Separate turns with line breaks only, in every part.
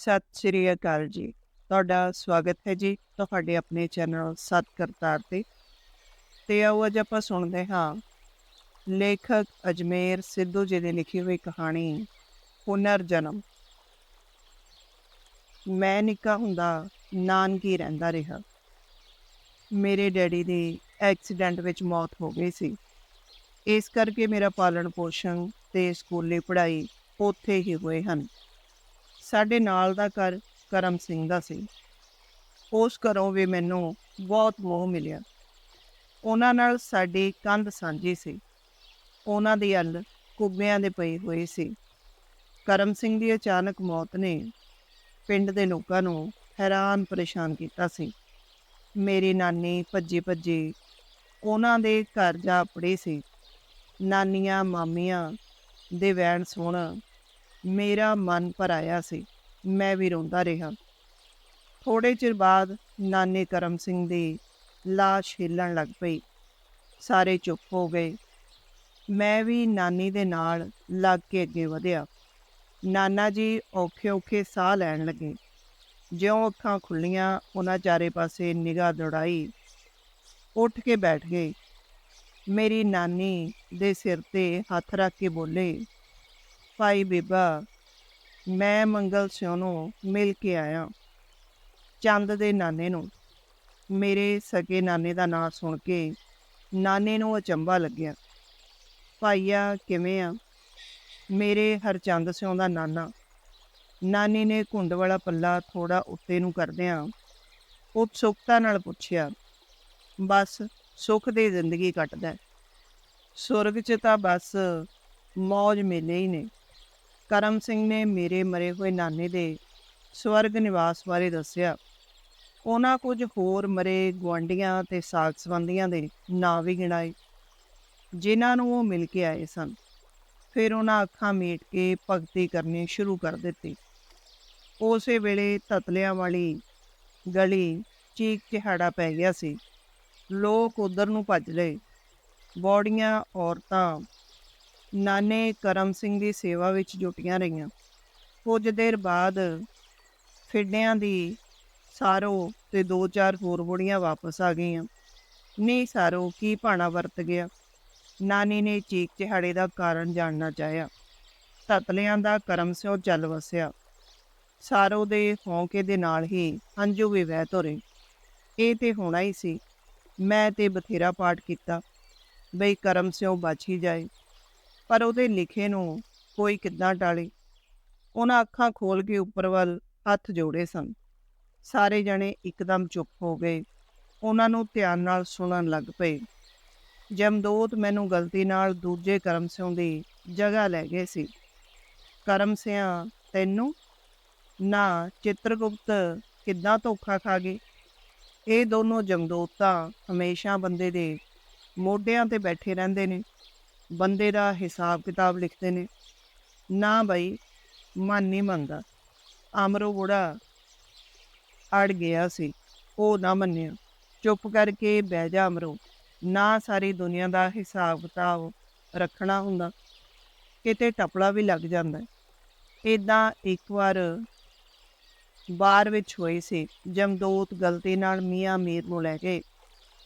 ਸਤਿ ਸ਼੍ਰੀ ਅਕਾਲ ਜੀ। ਤੁਹਾਡਾ ਸਵਾਗਤ ਹੈ ਜੀ ਤੁਹਾਡੇ ਆਪਣੇ ਚੈਨਲ ਸਤ ਕਰਤਾਰ ਤੇ। ਤੇ ਆਓ ਅੱਜ ਆਪਾਂ ਸੁਣਦੇ ਹਾਂ। ਲੇਖਕ ਅਜਮੇਰ ਸਿੱਧੂ ਜੀ ਦੀ ਲਿਖੀ ਹੋਈ ਕਹਾਣੀ ਪੁਨਰ ਜਨਮ। ਮੈਂ ਨਿੱਕਾ ਹੁੰਦਾ ਨਾਨਕੀ ਰਹਿੰਦਾ ਰਿਹਾ। ਮੇਰੇ ਡੈਡੀ ਦੀ ਐਕਸੀਡੈਂਟ ਵਿੱਚ ਮੌਤ ਹੋ ਗਈ ਸੀ। ਇਸ ਕਰਕੇ ਮੇਰਾ ਪਾਲਣ ਪੋਸ਼ਣ ਤੇ ਸਕੂਲੀ ਪੜ੍ਹਾਈ ਉੱਥੇ ਹੀ ਹੋਏ ਹਨ। ਸਾਡੇ ਨਾਲ ਦਾ ਘਰ ਕਰਮ ਸਿੰਘ ਦਾ ਸੀ। ਉਸ ਘਰੋਂ ਵੀ ਮੈਨੂੰ ਬਹੁਤ ਮੋਹ ਮਿਲਿਆ। ਉਹਨਾਂ ਨਾਲ ਸਾਡੀ ਕੰਧ ਸਾਂਝੀ ਸੀ। ਉਹਨਾਂ ਦੀ ਅੱਲ ਕੁੱਬਿਆਂ ਦੇ ਪਏ ਹੋਏ ਸੀ। ਕਰਮ ਸਿੰਘ ਦੀ ਅਚਾਨਕ ਮੌਤ ਨੇ ਪਿੰਡ ਦੇ ਲੋਕਾਂ ਨੂੰ ਹੈਰਾਨ ਪਰੇਸ਼ਾਨ ਕੀਤਾ ਸੀ। ਮੇਰੀ ਨਾਨੀ ਭੱਜੀ ਭੱਜੀ ਉਹਨਾਂ ਦੇ ਘਰ ਜਾ ਪੜੀ ਸੀ। ਨਾਨੀਆਂ ਮਾਮੀਆਂ ਦੇ ਵੈਣ ਸੁਣ ਮੇਰਾ ਮਨ ਭਰਾਇਆ ਸੀ। ਮੈਂ ਵੀ ਰੋਂਦਾ ਰਿਹਾ। ਥੋੜੇ ਚਿਰ ਬਾਅਦ ਨਾਨੇ ਕਰਮ ਸਿੰਘ ਦੀ ਲਾਸ਼ ਹਿੱਲਣ ਲੱਗ ਪਈ। ਸਾਰੇ ਚੁੱਪ ਹੋ ਗਏ। ਮੈਂ ਵੀ ਨਾਨੀ ਦੇ ਨਾਲ ਲੱਗ ਕੇ ਅੱਗੇ ਵਧਿਆ। ਨਾਨਾ ਜੀ ਔਖੇ ਔਖੇ ਸਾਹ ਲੈਣ ਲੱਗੇ। ਜਿਉਂ ਅੱਖਾਂ ਖੁੱਲੀਆਂ ਉਹਨਾਂ ਚਾਰੇ ਪਾਸੇ ਨਿਗਾਹ ਦੌੜਾਈ। ਉੱਠ ਕੇ ਬੈਠ ਗਏ। ਮੇਰੀ ਨਾਨੀ ਦੇ ਸਿਰ ਤੇ ਹੱਥ ਰੱਖ ਕੇ ਬੋਲੇ ਭਾਈ ਬੇਬਾ, ਮੈਂ ਮੰਗਲ ਸਿਉ ਨੂੰ ਮਿਲ ਕੇ ਆਇਆ। ਚੰਦ ਦੇ ਨਾਨੇ ਨੂੰ, ਮੇਰੇ ਸਕੇ ਨਾਨੇ ਦਾ ਨਾਂ ਸੁਣ ਕੇ ਨਾਨੇ ਨੂੰ ਅਚੰਭਾ ਲੱਗਿਆ। ਭਾਈਆ, ਕਿਵੇਂ ਆ? ਮੇਰੇ ਹਰਚੰਦ ਸਿਉ ਦਾ ਨਾਨਾ, ਨਾਨੀ ਨੇ ਘੁੰਡ ਵਾਲਾ ਪੱਲਾ ਥੋੜਾ ਉੱਤੇ ਨੂੰ ਕਰਦਿਆਂ ਉਤਸੁਕਤਾ ਨਾਲ ਪੁੱਛਿਆ, ਬਸ ਸੁੱਖ ਦੀ ਜ਼ਿੰਦਗੀ ਕੱਟਦਾ ਸੁਰਗ 'ਚ ਤਾਂ ਬਸ ਮੌਜ ਮੇਲੇ ਹੀ ਨੇ। ਕਰਮ ਸਿੰਘ ਨੇ ਮੇਰੇ ਮਰੇ ਹੋਏ ਨਾਨੇ ਦੇ ਸਵਰਗ ਨਿਵਾਸ ਬਾਰੇ ਦੱਸਿਆ। ਉਹਨਾਂ ਕੁਝ ਹੋਰ ਮਰੇ ਗੁਆਂਢੀਆਂ ਤੇ ਸਾਗ ਸੰਬੰਧੀਆਂ ਦੇ ਨਾਂ ਵੀ ਗਿਣਾਏ, ਜਿਨ੍ਹਾਂ ਨੂੰ ਉਹ ਮਿਲ ਕੇ ਆਏ ਸਨ। ਫਿਰ ਉਹਨਾਂ ਅੱਖਾਂ ਮੀਟ ਕੇ ਭਗਤੀ ਕਰਨੀ ਸ਼ੁਰੂ ਕਰ ਦਿੱਤੀ। ਉਸੇ ਵੇਲੇ ਤਤਲਿਆਂ ਵਾਲੀ ਗਲੀ ਚੀਕ ਚਿਹਾੜਾ ਪੈ ਗਿਆ ਸੀ। ਲੋਕ ਉਧਰ ਨੂੰ ਭੱਜ ਲਏ। ਬੌੜੀਆਂ, ਔਰਤਾਂ ਨਾਨੇ ਕਰਮ ਸਿੰਘ ਦੀ ਸੇਵਾ ਵਿੱਚ ਜੁਟੀਆਂ ਰਹੀਆਂ। ਕੁਝ ਦੇਰ ਬਾਅਦ ਫਿੱਡਿਆਂ ਦੀ ਸਾਰੋ ਤੇ ਦੋ ਚਾਰ ਹੋਰ ਬੁੜੀਆਂ ਵਾਪਸ ਆ ਗਈਆਂ। ਨਹੀਂ ਸਾਰੋ, ਕੀ ਭਾਣਾ ਵਰਤ ਗਿਆ? ਨਾਨੀ ਨੇ ਚੀਕ ਚਿਹਾੜੇ ਦਾ ਕਾਰਨ ਜਾਣਨਾ ਚਾਹਿਆ। ਤਤਲਿਆਂ ਦਾ ਕਰਮ ਸਿਓ ਚੱਲ ਵਸਿਆ। ਸਾਰੋ ਦੇ ਹੌਂਕੇ ਦੇ ਨਾਲ ਹੀ ਹੰਝੂ ਵੀ ਵਹਿ ਤੋਰੇ। ਇਹ ਤੇ ਹੋਣਾ ਹੀ ਸੀ। ਮੈਂ ਤੇ ਬਥੇਰਾ ਪਾਠ ਕੀਤਾ। ਬਈ ਕਰਮ ਸਿਓ ਬਚ ਹੀ ਜਾਏ। ਪਰ ਉਹਦੇ ਲਿਖੇ ਨੂੰ ਕੋਈ ਕਿੱਦਾਂ ਟਾਲੇ? ਉਹਨਾਂ ਅੱਖਾਂ ਖੋਲ ਕੇ ਉੱਪਰ ਵੱਲ ਹੱਥ ਜੋੜੇ ਸਨ। ਸਾਰੇ ਜਣੇ ਇੱਕਦਮ ਚੁੱਪ ਹੋ ਗਏ। ਉਹਨਾਂ ਨੂੰ ਧਿਆਨ ਨਾਲ ਸੁਣਨ ਲੱਗ ਪਏ। ਜਮਦੋਤ ਮੈਨੂੰ ਗਲਤੀ ਨਾਲ ਦੂਜੇ ਕਰਮ ਸਿਉਂ ਦੀ ਜਗ੍ਹਾ ਲੈ ਗਏ ਸੀ। ਕਰਮ ਸਿਆਂ ਤੈਨੂੰ? ਨਾ, ਚਿੱਤਰਗੁਪਤ ਕਿੱਦਾਂ ਧੋਖਾ ਖਾ ਗਏ? ਇਹ ਦੋਨੋਂ ਜਮਦੋਤਾਂ ਹਮੇਸ਼ਾ ਬੰਦੇ ਦੇ ਮੋਢਿਆਂ ਤੇ ਬੈਠੇ ਰਹਿੰਦੇ ਨੇ। ਬੰਦੇ ਦਾ ਹਿਸਾਬ ਕਿਤਾਬ ਲਿਖਦੇ ਨੇ। ਨਾ ਬਈ, ਮਨ ਨਹੀਂ ਮੰਨਦਾ। ਅਮਰੋ ਬੁੜਾ ਅੜ ਗਿਆ ਸੀ, ਉਹ ਨਾ ਮੰਨਿਆ। ਚੁੱਪ ਕਰਕੇ ਬਹਿ ਜਾ ਅਮਰੋ। ਨਾ ਸਾਰੀ ਦੁਨੀਆ ਦਾ ਹਿਸਾਬ ਕਿਤਾਬ ਰੱਖਣਾ ਹੁੰਦਾ। ਕਿਤੇ ਟਪਲਾ ਵੀ ਲੱਗ ਜਾਂਦਾ। ਇਦਾਂ ਇੱਕ ਵਾਰ ਬਾਰ ਵਿੱਚ ਹੋਈ ਸੀ। ਜਮਦੋਤ ਗਲਤੀ ਨਾਲ ਮੀਆਂ ਮੀਰ ਨੂੰ ਲੈ ਗਏ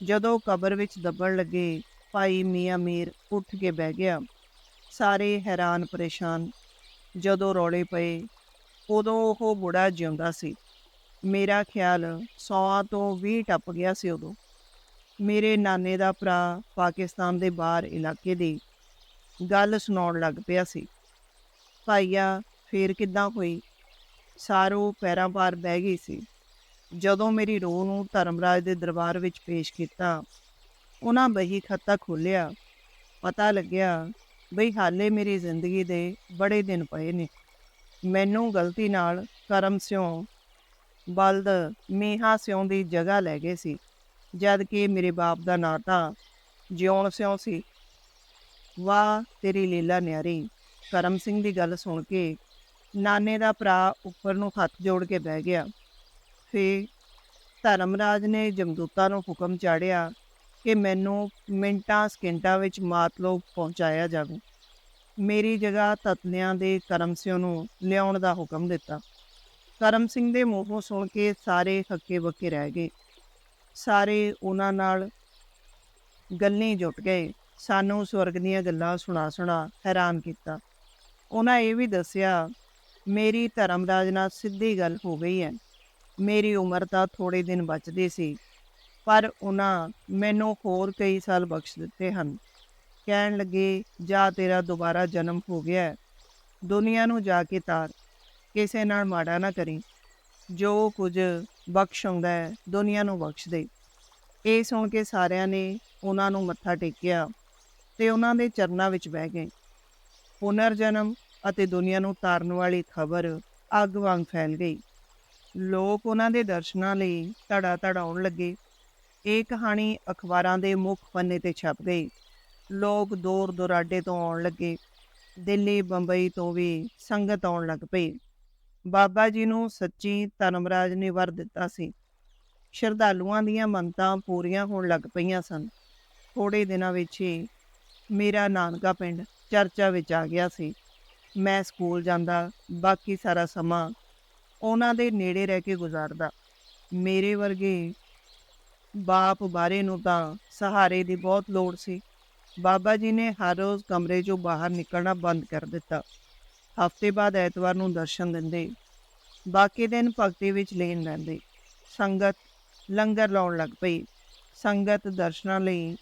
ਜਦੋਂ ਕਬਰ ਵਿੱਚ ਦੱਬਣ ਲੱਗੇ ਭਾਈ ਮੀਆਂ ਮੀਰ ਉੱਠ ਕੇ ਬਹਿ ਗਿਆ। ਸਾਰੇ ਹੈਰਾਨ ਪਰੇਸ਼ਾਨ। ਜਦੋਂ ਰੌਲੇ ਪਏ, ਉਦੋਂ ਉਹ ਬੁੜਾ ਜਿਉਂਦਾ ਸੀ। ਮੇਰਾ ਖਿਆਲ ਸੌਆਂ ਤੋਂ ਵੀ ਟੱਪ ਗਿਆ ਸੀ ਉਦੋਂ। ਮੇਰੇ ਨਾਨੇ ਦਾ ਭਰਾ ਪਾਕਿਸਤਾਨ ਦੇ ਬਾਹਰ ਇਲਾਕੇ ਦੀ ਗੱਲ ਸੁਣਾਉਣ ਲੱਗ ਪਿਆ ਸੀ। ਭਾਈਆ, ਫੇਰ ਕਿੱਦਾਂ ਹੋਈ? ਸਾਰੋ ਪੈਰਾਂ ਪਾਰ ਬਹਿ ਗਈ ਸੀ। ਜਦੋਂ ਮੇਰੀ ਰੋਹ ਨੂੰ ਧਰਮਰਾਜ ਦੇ ਦਰਬਾਰ ਵਿੱਚ ਪੇਸ਼ ਕੀਤਾ ਉਹਨਾਂ ਬਹੀ ਖੱਤਾ ਖੋਲਿਆ ਪਤਾ ਲੱਗਿਆ ਬਈ ਹਾਲੇ ਮੇਰੀ ਜ਼ਿੰਦਗੀ ਦੇ ਬੜੇ ਦਿਨ ਪਏ ਨੇ। ਮੈਨੂੰ ਗਲਤੀ ਨਾਲ ਕਰਮ ਸਿਉ ਬਲਦ ਮੀਹਾ ਸਿਉ ਦੀ ਜਗ੍ਹਾ ਲੈ ਗਏ ਸੀ, ਜਦ ਕਿ ਮੇਰੇ ਬਾਪ ਦਾ ਨਾਂ ਤਾਂ ਜਿਉਣ ਸਿਉ ਸੀ। ਵਾਹ, ਤੇਰੀ ਲੀਲਾ ਨਿਆਰੀ, ਕਰਮ ਸਿੰਘ ਦੀ ਗੱਲ ਸੁਣ ਕੇ ਨਾਨੇ ਦਾ ਭਰਾ ਉੱਪਰ ਨੂੰ ਹੱਥ ਜੋੜ ਕੇ ਬਹਿ ਗਿਆ। ਫੇ ਧਰਮਰਾਜ ਨੇ ਜਮਦੂਤਾਂ ਨੂੰ ਹੁਕਮ ਚਾੜਿਆ ਕਿ ਮੈਨੂੰ ਮਿੰਟਾਂ, ਸਕਿੰਟਾਂ ਵਿੱਚ ਮਾਤਲੋਕ ਪਹੁੰਚਾਇਆ ਜਾਵੇ। ਮੇਰੀ ਜਗ੍ਹਾ ਤਤਲਿਆਂ ਦੇ ਕਰਮ ਸਿੰਘ ਨੂੰ ਲਿਆਉਣ ਦਾ ਹੁਕਮ ਦਿੱਤਾ। ਕਰਮ ਸਿੰਘ ਦੇ ਮੂੰਹੋਂ ਸੁਣ ਕੇ ਸਾਰੇ ਹੱਕੇ ਬੱਕੇ ਰਹਿ ਗਏ। ਸਾਰੇ ਉਹਨਾਂ ਨਾਲ ਗੱਲਾਂ ਜੁਟ ਗਏ। ਸਾਨੂੰ ਸਵਰਗ ਦੀਆਂ ਗੱਲਾਂ ਸੁਣਾ ਸੁਣਾ ਹੈਰਾਨ ਕੀਤਾ। ਉਹਨਾਂ ਇਹ ਵੀ ਦੱਸਿਆ, ਮੇਰੀ ਧਰਮਰਾਜ ਨਾਲ ਸਿੱਧੀ ਗੱਲ ਹੋ ਗਈ ਹੈ। ਮੇਰੀ ਉਮਰ ਤਾਂ ਥੋੜੇ ਦਿਨ ਬਚਦੀ ਸੀ। ਪਰ ਉਹਨਾਂ ਮੈਨੂੰ ਹੋਰ ਕਈ ਸਾਲ ਬਖਸ਼ ਦਿੱਤੇ ਹਨ। ਕਹਿਣ ਲੱਗੇ, ਜਾ ਤੇਰਾ ਦੁਬਾਰਾ ਜਨਮ ਹੋ ਗਿਆ ਦੁਨੀਆ ਨੂੰ ਜਾ ਕੇ ਤਾਰ। ਕਿਸੇ ਨਾਲ ਮਾੜਾ ਨਾ ਕਰੀ। ਜੋ ਕੁਝ ਬਖਸ਼ ਆਉਂਦਾ ਹੈ, ਦੁਨੀਆ ਨੂੰ ਬਖਸ਼ ਦੇ। ਇਹ ਸੁਣ ਕੇ ਸਾਰਿਆਂ ਨੇ ਉਹਨਾਂ ਨੂੰ ਮੱਥਾ ਟੇਕਿਆ ਤੇ ਉਹਨਾਂ ਦੇ ਚਰਨਾਂ ਵਿੱਚ ਬਹਿ ਗਏ। ਪੁਨਰ ਜਨਮ ਅਤੇ ਦੁਨੀਆ ਨੂੰ ਤਾਰਨ ਵਾਲੀ ਖਬਰ ਅੱਗ ਵਾਂਗ ਫੈਲ ਗਈ। ਲੋਕ ਉਹਨਾਂ ਦੇ ਦਰਸ਼ਨਾਂ ਲਈ ਧੜਾ ਧੜਾਉਣ ਲੱਗੇ। ਇਹ ਕਹਾਣੀ ਅਖਬਾਰਾਂ ਦੇ ਮੁੱਖ ਪੰਨੇ ਤੇ ਛਪ ਗਈ। ਲੋਕ ਦੂਰ ਦੁਰਾਡੇ ਤੋਂ ਆਉਣ ਲੱਗੇ। ਦਿੱਲੀ, ਬੰਬਈ ਤੋਂ ਵੀ ਸੰਗਤ ਆਉਣ ਲੱਗ ਪਈ। ਬਾਬਾ ਜੀ ਨੂੰ ਸੱਚੀ ਧਰਮਰਾਜ ਨੇ ਵਰ ਦਿੱਤਾ ਸੀ। ਸ਼ਰਧਾਲੂਆਂ ਦੀਆਂ ਮੰਨਤਾਂ ਪੂਰੀਆਂ ਹੋਣ ਲੱਗ ਪਈਆਂ ਸਨ। ਥੋੜੇ ਦਿਨਾਂ ਵਿੱਚ ਹੀ ਮੇਰਾ ਨਾਨਕਾ ਪਿੰਡ ਚਰਚਾ ਵਿੱਚ ਆ ਗਿਆ ਸੀ। ਮੈਂ ਸਕੂਲ ਜਾਂਦਾ, ਬਾਕੀ ਸਾਰਾ ਸਮਾਂ ਉਹਨਾਂ ਦੇ ਨੇੜੇ ਰਹਿ ਕੇ ਗੁਜ਼ਾਰਦਾ। ਮੇਰੇ ਵਰਗੇ ਬਾਪ ਬਾਰੇ ਨੂੰ ਤਾਂ ਸਹਾਰੇ ਦੀ ਬਹੁਤ ਲੋੜ ਸੀ। ਬਾਬਾ ਜੀ ਨੇ ਹਰ ਰੋਜ਼ ਕਮਰੇ 'ਚੋਂ ਬਾਹਰ ਨਿਕਲਣਾ ਬੰਦ ਕਰ ਦਿੱਤਾ। ਹਫ਼ਤੇ ਬਾਅਦ ਐਤਵਾਰ ਨੂੰ ਦਰਸ਼ਨ ਦਿੰਦੇ। ਬਾਕੀ ਦਿਨ ਭਗਤੀ ਵਿੱਚ ਲੀਨ ਰਹਿੰਦੇ। ਸੰਗਤ ਲੰਗਰ ਲਾਉਣ ਲੱਗ ਪਈ। ਸੰਗਤ ਦਰਸ਼ਨਾਂ ਲਈ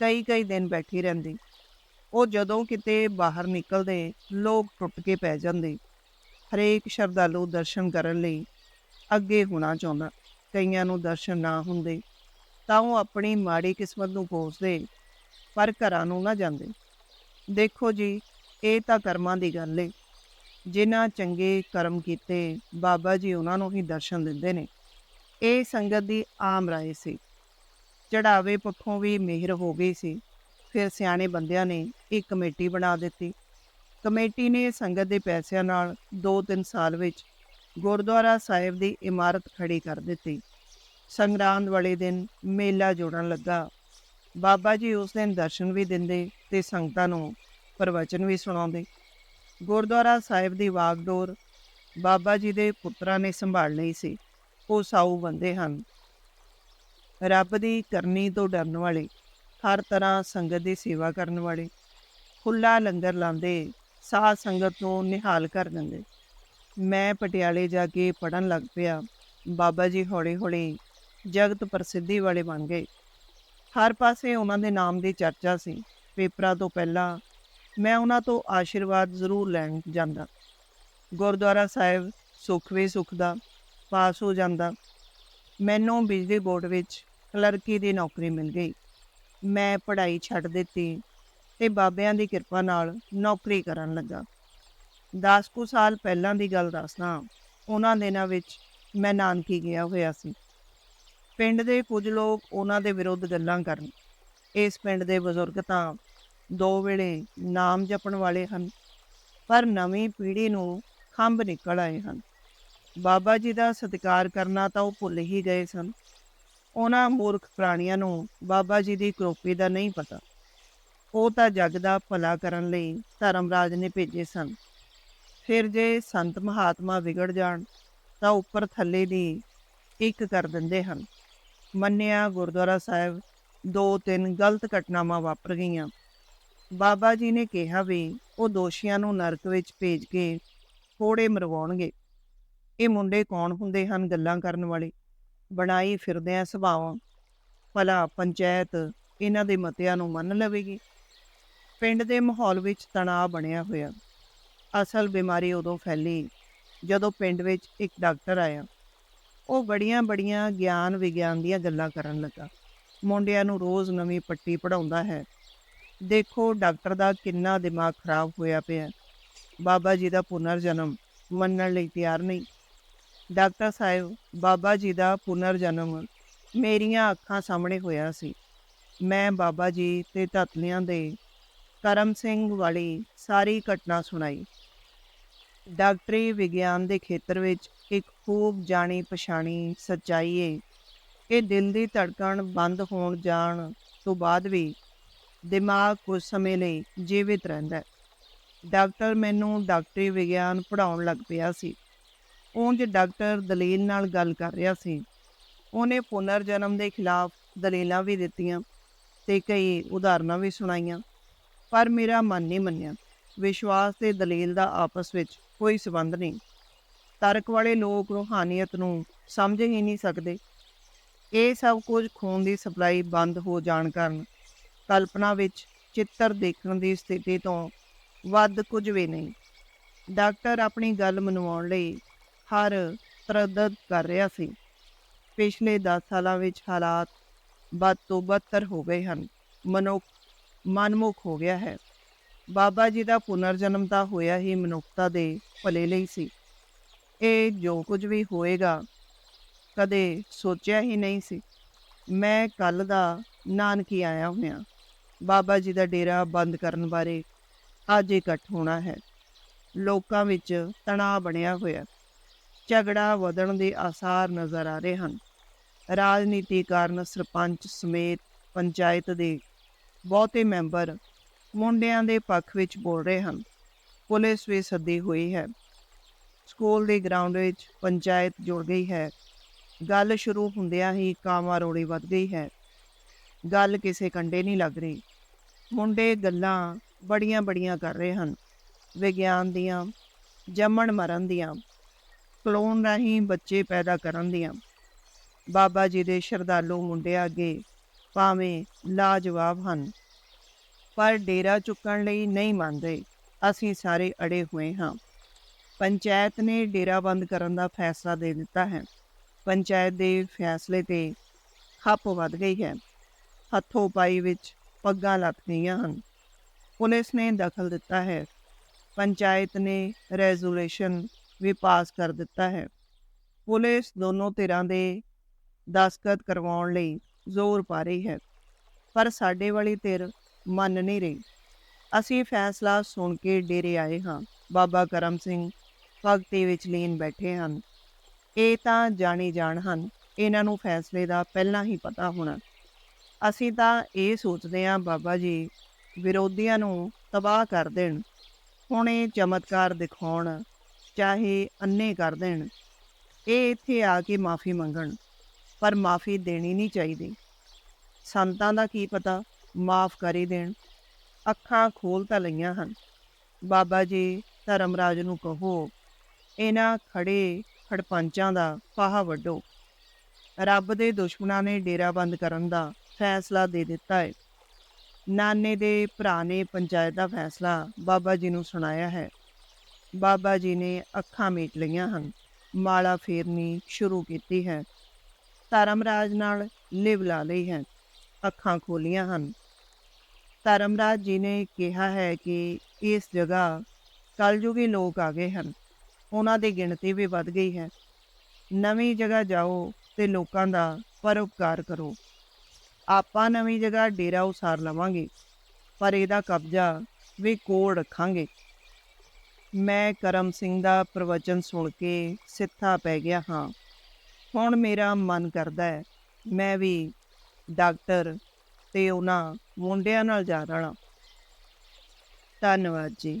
ਕਈ ਕਈ ਦਿਨ ਬੈਠੀ ਰਹਿੰਦੀ। ਉਹ ਜਦੋਂ ਕਿਤੇ ਬਾਹਰ ਨਿਕਲਦੇ, ਲੋਕ ਟੁੱਟ ਕੇ ਪੈ ਜਾਂਦੇ। ਹਰੇਕ ਸ਼ਰਧਾਲੂ ਦਰਸ਼ਨ ਕਰਨ ਲਈ ਅੱਗੇ ਹੋਣਾ ਚਾਹੁੰਦਾ। ਕਈਆਂ ਨੂੰ ਦਰਸ਼ਨ ਨਾ ਹੁੰਦੇ। ਤਾਂ ਉਹ ਆਪਣੀ ਮਾੜੀ ਕਿਸਮਤ ਨੂੰ ਕੋਸਦੇ ਪਰ ਘਰਾਂ ਨੂੰ ਨਾ ਜਾਂਦੇ। ਦੇਖੋ ਜੀ, ਇਹ ਤਾਂ ਕਰਮਾਂ ਦੀ ਗੱਲ ਏ। ਜਿਨ੍ਹਾਂ ਚੰਗੇ ਕਰਮ ਕੀਤੇ, ਬਾਬਾ ਜੀ ਉਹਨਾਂ ਨੂੰ ਹੀ ਦਰਸ਼ਨ ਦਿੰਦੇ ਨੇ। ਇਹ ਸੰਗਤ ਦੀ ਆਮ ਰਾਏ ਸੀ। ਚੜਾਵੇ ਪੱਖੋਂ ਵੀ ਮਿਹਰ ਹੋ ਗਈ ਸੀ। ਫਿਰ ਸਿਆਣੇ ਬੰਦਿਆਂ ਨੇ ਇੱਕ ਕਮੇਟੀ ਬਣਾ ਦਿੱਤੀ। ਕਮੇਟੀ ਨੇ ਸੰਗਤ ਦੇ ਪੈਸਿਆਂ ਨਾਲ 2-3 ਸਾਲ ਵਿੱਚ ਗੁਰਦੁਆਰਾ ਸਾਹਿਬ ਦੀ ਇਮਾਰਤ ਖੜੀ ਕਰ ਦਿੱਤੀ। ਸੰਗਰਾਂਦ ਵਾਲੇ ਦਿਨ ਮੇਲਾ ਜੋੜਨ ਲੱਗਾ। ਬਾਬਾ ਜੀ ਉਸ ਦਿਨ ਦਰਸ਼ਨ ਵੀ ਦਿੰਦੇ ਤੇ ਸੰਗਤਾਂ ਨੂੰ ਪ੍ਰਵਚਨ ਵੀ ਸੁਣਾਉਂਦੇ। ਗੁਰਦੁਆਰਾ ਸਾਹਿਬ ਦੀ ਵਾਗਡੋਰ ਬਾਬਾ ਜੀ ਦੇ ਪੁੱਤਰਾਂ ਨੇ ਸੰਭਾਲ ਲਈ ਸੀ। ਉਹ ਸਾਊ ਬੰਦੇ ਹਨ। ਰੱਬ ਦੀ ਕਰਨੀ ਤੋਂ ਡਰਨ ਵਾਲੇ, ਹਰ ਤਰ੍ਹਾਂ ਸੰਗਤ ਦੀ ਸੇਵਾ ਕਰਨ ਵਾਲੇ ਖੁੱਲਾ ਲੰਗਰ ਲਾਉਂਦੇ ਸਾਧ ਸੰਗਤ ਨੂੰ ਨਿਹਾਲ ਕਰ ਦਿੰਦੇ। ਮੈਂ ਪਟਿਆਲੇ ਜਾ ਕੇ ਪੜਨ ਲੱਗ ਪਿਆ। ਬਾਬਾ ਜੀ ਹੌਲੀ-ਹੌਲੀ ਜਗਤ ਪ੍ਰਸਿੱਧੀ ਵਾਲੇ ਬਣ ਗਏ। ਹਰ ਪਾਸੇ ਉਹਨਾਂ ਦੇ ਨਾਮ ਦੀ ਚਰਚਾ ਸੀ। ਪੇਪਰਾਂ ਤੋਂ ਪਹਿਲਾਂ ਮੈਂ ਉਹਨਾਂ ਤੋਂ ਆਸ਼ੀਰਵਾਦ ਜ਼ਰੂਰ ਲੈਣ ਜਾਂਦਾ। ਗੁਰਦੁਆਰਾ ਸਾਹਿਬ ਸੁੱਖ ਵੀ ਸੁੱਖ ਦਾ, ਪਾਸ ਹੋ ਜਾਂਦਾ। ਮੈਨੂੰ ਬਿਜਲੀ ਬੋਰਡ ਵਿੱਚ ਕਲਰਕੀ ਦੀ ਨੌਕਰੀ ਮਿਲ ਗਈ। ਮੈਂ ਪੜ੍ਹਾਈ ਛੱਡ ਦਿੱਤੀ ਤੇ ਬਾਬਿਆਂ ਦੀ ਕਿਰਪਾ ਨਾਲ ਨੌਕਰੀ ਕਰਨ ਲੱਗਾ। 10 ਕੁ ਸਾਲ ਪਹਿਲਾਂ ਦੀ ਗੱਲ ਦੱਸਦਾ, ਉਹਨਾਂ ਦਿਨਾਂ ਵਿੱਚ ਮੈਂ ਨਾਨਕੀ ਗਿਆ ਹੋਇਆ ਸੀ। ਪਿੰਡ ਦੇ ਕੁਝ ਲੋਕ ਉਹਨਾਂ ਦੇ ਵਿਰੁੱਧ ਗੱਲਾਂ ਕਰਨ। ਇਸ ਪਿੰਡ ਦੇ ਬਜ਼ੁਰਗ ਤਾਂ ਦੋ ਵੇਲੇ ਨਾਮ ਜਪਣ ਵਾਲੇ ਹਨ, ਪਰ ਨਵੀਂ ਪੀੜ੍ਹੀ ਨੂੰ ਖੰਭ ਨਿਕਲ ਆਏ ਹਨ। ਬਾਬਾ ਜੀ ਦਾ ਸਤਿਕਾਰ ਕਰਨਾ ਤਾਂ ਉਹ ਭੁੱਲ ਹੀ ਗਏ ਸਨ। ਉਹਨਾਂ ਮੂਰਖ ਪ੍ਰਾਣੀਆਂ ਨੂੰ ਬਾਬਾ ਜੀ ਦੀ ਕਰੋਪੀ ਦਾ ਨਹੀਂ ਪਤਾ। ਉਹ ਤਾਂ ਜੱਗ ਦਾ ਭਲਾ ਕਰਨ ਲਈ ਧਰਮਰਾਜ ਨੇ ਭੇਜੇ ਸਨ। ਫਿਰ ਜੇ ਸੰਤ ਮਹਾਤਮਾ ਵਿਗੜ ਜਾਣ ਤਾਂ ਉੱਪਰ ਥੱਲੇ ਦੀ ਇੱਕ ਕਰ ਦਿੰਦੇ ਹਨ। ਮੰਨਿਆ ਗੁਰਦੁਆਰਾ ਸਾਹਿਬ, ਦੋ ਤਿੰਨ ਗਲਤ ਘਟਨਾਵਾਂ ਵਾਪਰ ਗਈਆਂ। ਬਾਬਾ ਜੀ ਨੇ ਕਿਹਾ ਵੀ ਉਹ ਦੋਸ਼ੀਆਂ ਨੂੰ ਨਰਕ ਵਿੱਚ ਭੇਜ ਕੇ ਥੋੜੇ ਮਰਵਾਉਣਗੇ। ਇਹ ਮੁੰਡੇ ਕੌਣ ਹੁੰਦੇ ਹਨ ਗੱਲਾਂ ਕਰਨ ਵਾਲੇ? ਬਣਾਈ ਫਿਰਦੇ ਆ ਸੁਭਾਵਾਂ। ਭਲਾ ਪੰਚਾਇਤ ਇਹਨਾਂ ਦੇ ਮਤਿਆਂ ਨੂੰ ਮੰਨ ਲਵੇਗੀ। ਪਿੰਡ ਦੇ ਮਾਹੌਲ ਵਿੱਚ ਤਣਾਅ ਬਣਿਆ ਹੋਇਆ। ਅਸਲ ਬਿਮਾਰੀ ਉਦੋਂ ਫੈਲੀ ਜਦੋਂ ਪਿੰਡ ਵਿੱਚ ਇੱਕ ਡਾਕਟਰ ਆਇਆ। ਉਹ ਬੜੀਆਂ ਬੜੀਆਂ ਗਿਆਨ ਵਿਗਿਆਨ ਦੀਆਂ ਗੱਲਾਂ ਕਰਨ ਲੱਗਾ। ਮੁੰਡਿਆਂ ਨੂੰ ਰੋਜ਼ ਨਵੀਂ ਪੱਟੀ ਪੜਾਉਂਦਾ ਹੈ। ਦੇਖੋ, ਡਾਕਟਰ ਦਾ ਕਿੰਨਾ ਦਿਮਾਗ ਖਰਾਬ ਹੋਇਆ ਪਿਆ। ਬਾਬਾ ਜੀ ਦਾ ਪੁਨਰ ਜਨਮ ਮੰਨਣ ਲਈ ਤਿਆਰ ਨਹੀਂ। ਡਾਕਟਰ ਸਾਹਿਬ, ਬਾਬਾ ਜੀ ਦਾ ਪੁਨਰ ਜਨਮ ਮੇਰੀਆਂ ਅੱਖਾਂ ਸਾਹਮਣੇ ਹੋਇਆ ਸੀ। ਮੈਂ ਬਾਬਾ ਜੀ ਤੇ ਧਤਲੀਆਂ ਦੇ ਕਰਮ ਸਿੰਘ ਵਾਲੀ ਸਾਰੀ ਘਟਨਾ ਸੁਣਾਈ। ਡਾਕਟਰੀ ਵਿਗਿਆਨ ਦੇ ਖੇਤਰ ਵਿੱਚ ਇੱਕ ਖੂਬ ਜਾਣੀ ਪਛਾਣੀ ਸੱਚਾਈ ਏ ਇਹ ਦਿਲ ਦੀ ਧੜਕਣ ਬੰਦ ਹੋਣ ਜਾਣ ਤੋਂ ਬਾਅਦ ਵੀ ਦਿਮਾਗ ਕੁਝ ਸਮੇਂ ਲਈ ਜੀਵਿਤ ਰਹਿੰਦਾ ਹੈ। ਡਾਕਟਰ ਮੈਨੂੰ ਡਾਕਟਰੀ ਵਿਗਿਆਨ ਪੜਾਉਣ ਲੱਗ ਪਿਆ ਸੀ। ਉਂਝ ਡਾਕਟਰ ਦਲੀਲ ਨਾਲ ਗੱਲ ਕਰ ਰਿਹਾ ਸੀ। ਉਹਨੇ ਪੁਨਰ ਜਨਮ ਦੇ ਖਿਲਾਫ ਦਲੀਲਾਂ ਵੀ ਦਿੱਤੀਆਂ ਤੇ ਕਈ ਉਦਾਹਰਨਾਂ ਵੀ ਸੁਣਾਈਆਂ, ਪਰ ਮੇਰਾ ਮਨ ਨਹੀਂ ਮੰਨਿਆ। ਵਿਸ਼ਵਾਸ ਤੇ ਦਲੀਲ ਦਾ ਆਪਸ ਵਿੱਚ ਕੋਈ ਸਬੰਧ ਨਹੀਂ। ਤਰਕ ਵਾਲੇ ਲੋਕ ਰੂਹਾਨੀਅਤ ਨੂੰ ਸਮਝ ਹੀ ਨਹੀਂ ਸਕਦੇ। ਇਹ ਸਭ ਕੁਝ ਖੂਨ ਦੀ ਸਪਲਾਈ ਬੰਦ ਹੋ ਜਾਣ ਕਾਰਨ ਕਲਪਨਾ ਵਿੱਚ ਚਿੱਤਰ ਦੇਖਣ ਦੀ ਸਥਿਤੀ ਤੋਂ ਵੱਧ ਕੁਝ ਵੀ ਨਹੀਂ। ਡਾਕਟਰ ਆਪਣੀ ਗੱਲ ਮਨਵਾਉਣ ਲਈ ਹਰ ਤਰਦਦ ਕਰ ਰਿਹਾ ਸੀ। ਪਿਛਲੇ 10 ਸਾਲਾਂ ਵਿੱਚ ਹਾਲਾਤ ਬਦ ਤੋਂ ਬਦਤਰ ਹੋ ਗਏ ਹਨ। ਮਨੁੱਖ, ਮਨਮੁਖ ਹੋ ਗਿਆ ਹੈ। ਬਾਬਾ ਜੀ ਦਾ ਪੁਨਰਜਨਮ ਤਾਂ ਹੋਇਆ ਹੀ ਮਨੁੱਖਤਾ ਦੇ ਭਲੇ ਲਈ ਸੀ। ਇਹ ਜੋ ਕੁਝ ਵੀ ਹੋਏਗਾ, ਕਦੇ ਸੋਚਿਆ ਹੀ ਨਹੀਂ ਸੀ। ਮੈਂ ਕੱਲ ਦਾ ਨਾਨਕੀ ਆਇਆ ਹੋਇਆ। ਬਾਬਾ ਜੀ ਦਾ ਡੇਰਾ ਬੰਦ ਕਰਨ ਬਾਰੇ ਅੱਜ ਇਕੱਠ ਹੋਣਾ ਹੈ। ਲੋਕਾਂ ਵਿੱਚ ਤਣਾਅ ਬਣਿਆ ਹੋਇਆ। ਝਗੜਾ ਵਧਣ ਦੇ ਆਸਾਰ ਨਜ਼ਰ ਆ ਰਹੇ ਹਨ। ਰਾਜਨੀਤੀ ਕਾਰਨ ਸਰਪੰਚ ਸਮੇਤ ਪੰਚਾਇਤ ਦੇ ਬਹੁਤੇ ਮੈਂਬਰ ਮੁੰਡਿਆਂ ਦੇ ਪੱਖ ਵਿੱਚ ਬੋਲ ਰਹੇ ਹਨ। ਪੁਲਿਸ ਵੀ ਸੱਦੀ ਹੋਈ ਹੈ। ਸਕੂਲ ਦੇ ਗਰਾਊਂਡ ਵਿੱਚ ਪੰਚਾਇਤ ਜੁੜ ਗਈ ਹੈ। ਗੱਲ ਸ਼ੁਰੂ ਹੁੰਦਿਆਂ ਹੀ ਕਾਮਾ ਰੋੜੀ ਵੱਧ ਗਈ ਹੈ। ਗੱਲ ਕਿਸੇ ਕੰਡੇ ਨਹੀਂ ਲੱਗ ਰਹੀ। ਮੁੰਡੇ ਗੱਲਾਂ ਬੜੀਆਂ ਬੜੀਆਂ ਕਰ ਰਹੇ ਹਨ। ਵਿਗਿਆਨ ਦੀਆਂ, ਜੰਮਣ ਮਰਨ ਦੀਆਂ ਕਲੋਨ ਰਾਹੀਂ ਬੱਚੇ ਪੈਦਾ ਕਰਨ ਦੀਆਂ। ਬਾਬਾ ਜੀ ਦੇ ਸ਼ਰਧਾਲੂ ਮੁੰਡੇ ਅੱਗੇ ਭਾਵੇਂ ਲਾਜਵਾਬ ਹਨ, ਪਰ ਡੇਰਾ ਚੁੱਕਣ ਲਈ ਨਹੀਂ ਮੰਨਦੇ। ਅਸੀਂ ਸਾਰੇ ਅੜੇ ਹੋਏ ਹਾਂ। ਪੰਚਾਇਤ ਨੇ ਡੇਰਾ ਬੰਦ ਕਰਨ ਦਾ ਫੈਸਲਾ ਦੇ ਦਿੱਤਾ ਹੈ। ਪੰਚਾਇਤ ਦੇ ਫੈਸਲੇ ਤੇ ਖੱਪ ਵੱਧ ਗਈ ਹੈ। ਹੱਥੋਂ ਪਾਈ ਵਿੱਚ ਪੱਗਾਂ ਲੱਤ ਗਈਆਂ ਹਨ। ਪੁਲਿਸ ਨੇ ਦਖਲ ਦਿੱਤਾ ਹੈ। ਪੰਚਾਇਤ ਨੇ ਰੈਜ਼ੋਲੂਸ਼ਨ ਵੀ ਪਾਸ ਕਰ ਦਿੱਤਾ ਹੈ। ਪੁਲਿਸ ਦੋਨੋਂ ਧਿਰਾਂ ਦੇ ਦਸਤਖਤ ਕਰਵਾਉਣ ਲਈ ਜ਼ੋਰ ਪਾ ਰਹੀ ਹੈ। ਪਰ ਸਾਡੇ ਵਾਲੀ ਧਿਰ ਮੰਨ ਨਹੀਂ ਰਹੀ। ਅਸੀਂ ਫੈਸਲਾ ਸੁਣ ਕੇ ਡੇਰੇ ਆਏ ਹਾਂ। ਬਾਬਾ ਕਰਮ ਸਿੰਘ ਭਗਤੀ ਵਿੱਚ ਲੀਨ ਬੈਠੇ ਹਨ। ਇਹ ਤਾਂ ਜਾਣੀ ਜਾਣ ਹਨ, ਇਹਨਾਂ ਨੂੰ ਫੈਸਲੇ ਦਾ ਪਹਿਲਾਂ ਹੀ ਪਤਾ ਹੋਣਾ। ਅਸੀਂ ਤਾਂ ਇਹ ਸੋਚਦੇ ਹਾਂ, ਬਾਬਾ ਜੀ, ਵਿਰੋਧੀਆਂ ਨੂੰ ਤਬਾਹ ਕਰ ਦੇਣ, ਹੁਣ ਇਹ ਚਮਤਕਾਰ ਦਿਖਾਉਣ, ਚਾਹੇ ਅੰਨੇ ਕਰ ਦੇਣ। ਇਹ ਇੱਥੇ ਆ ਕੇ ਮਾਫੀ ਮੰਗਣ, ਪਰ ਮਾਫੀ ਦੇਣੀ ਨਹੀਂ ਚਾਹੀਦੀ। ਸੰਤਾਂ ਦਾ ਕੀ ਪਤਾ, ਮਾਫ ਕਰ ਹੀ ਦੇਣ। ਅੱਖਾਂ ਖੋਲ ਤਾਂ ਲਈਆਂ ਹਨ। ਬਾਬਾ ਜੀ, ਧਰਮਰਾਜ ਨੂੰ ਕਹੋ ਇਹਨਾਂ ਖੜੇ ਖੜਪੰਚਾਂ ਦਾ ਫਾਹਾ ਵੱਡੋ ਰੱਬ ਦੇ ਦੁਸ਼ਮਣਾਂ ਨੇ ਡੇਰਾ ਬੰਦ ਕਰਨ ਦਾ ਫੈਸਲਾ ਦੇ ਦਿੱਤਾ ਹੈ ਨਾਨੇ ਦੇ ਭਰਾ ਨੇ ਪੰਚਾਇਤ ਦਾ ਫੈਸਲਾ ਬਾਬਾ ਜੀ ਨੂੰ ਸੁਣਾਇਆ ਹੈ। ਬਾਬਾ ਜੀ ਨੇ ਅੱਖਾਂ ਮੀਟ ਲਈਆਂ ਹਨ, ਮਾਲਾ ਫੇਰਨੀ ਸ਼ੁਰੂ ਕੀਤੀ ਹੈ। ਧਰਮਰਾਜ ਨਾਲ ਲਿਵ ਲਾ ਲਈ ਹੈ, ਅੱਖਾਂ ਖੋਲੀਆਂ ਹਨ। ਧਰਮਰਾਜ ਜੀ ਨੇ ਕਿਹਾ ਹੈ ਕਿ ਇਸ ਜਗ੍ਹਾ ਕਲਯੁਗੀ ਲੋਕ ਆ ਗਏ ਹਨ। ਉਹਨਾਂ ਦੀ ਗਿਣਤੀ ਵੀ ਵੱਧ ਗਈ ਹੈ। ਨਵੀਂ ਜਗ੍ਹਾ ਜਾਓ ਤੇ ਲੋਕਾਂ ਦਾ ਪਰਉਪਕਾਰ ਕਰੋ। ਆਪਾਂ ਨਵੀਂ ਜਗ੍ਹਾ ਡੇਰਾ ਉਸਾਰ ਲਵਾਂਗੇ, ਪਰ ਇਹਦਾ ਕਬਜ਼ਾ ਵੀ ਕੋਲ ਰੱਖਾਂਗੇ। ਮੈਂ ਕਰਮ ਸਿੰਘ ਦਾ ਪ੍ਰਵਚਨ ਸੁਣ ਕੇ ਸਿੱਥਾ ਪੈ ਗਿਆ ਹਾਂ। ਹੁਣ ਮੇਰਾ ਮਨ ਕਰਦਾ ਹੈ, ਮੈਂ ਵੀ ਡਾਕਟਰ ਤੇ ਉਹਨਾਂ ਮੁੰਡਿਆਂ ਨਾਲ ਜਾ ਰਲਾਂ ਧੰਨਵਾਦ ਜੀ।